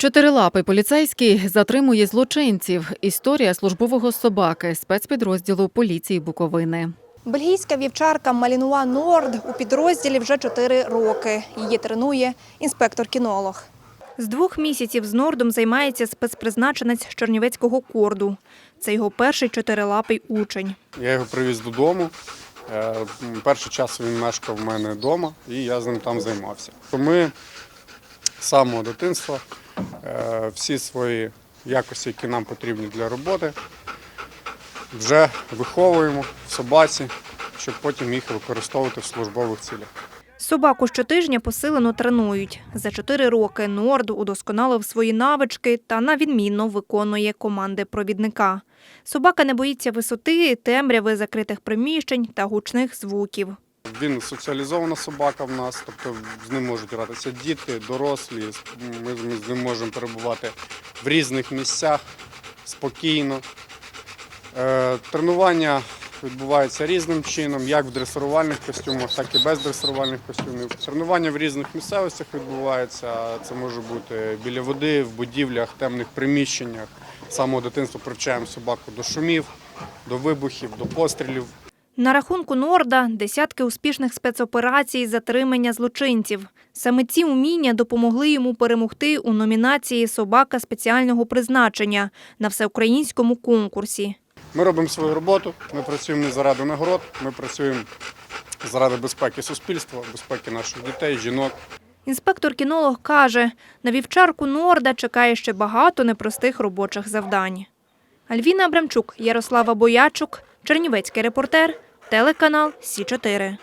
Чотирилапий поліцейський затримує злочинців. Історія службового собаки спецпідрозділу поліції Буковини. Бельгійська вівчарка Малінуа Норд у підрозділі вже 4 роки. Її тренує інспектор-кінолог. З двох місяців з Нордом займається спецпризначенець з Чернівецького корду. Це його перший чотирилапий учень. Я його привіз додому. Е, Перший час він мешкав в мене вдома, і я з ним там займався. Ми з самого дитинства всі свої якості, які нам потрібні для роботи, вже виховуємо в собаці, щоб потім їх використовувати в службових цілях. Собаку щотижня посилено тренують. За чотири роки Норд удосконалив свої навички та на відмінно виконує команди провідника. Собака не боїться висоти, темряви закритих приміщень та гучних звуків. Він соціалізована собака в нас, тобто з ним можуть гратися діти, дорослі. Ми з ним можемо перебувати в різних місцях спокійно. Е, Тренування відбувається різним чином, як в дресирувальних костюмах, так і без дресирувальних костюмів. Тренування в різних місцевостях відбувається. Це може бути біля води, в будівлях, темних приміщеннях. З самого дитинства привчаємо собаку до шумів, до вибухів, до пострілів. На рахунку Норда десятки успішних спецоперацій затримання злочинців. Саме ці уміння допомогли йому перемогти у номінації Собака спеціального призначення на всеукраїнському конкурсі. Ми робимо свою роботу, ми працюємо не заради нагород, ми працюємо заради безпеки суспільства, безпеки наших дітей, жінок. Інспектор-кінолог каже, на вівчарку Норда чекає ще багато непростих робочих завдань. Альвіна Абрамчук, Ярослава Боячук, Чернівецький репортер, телеканал Сі 4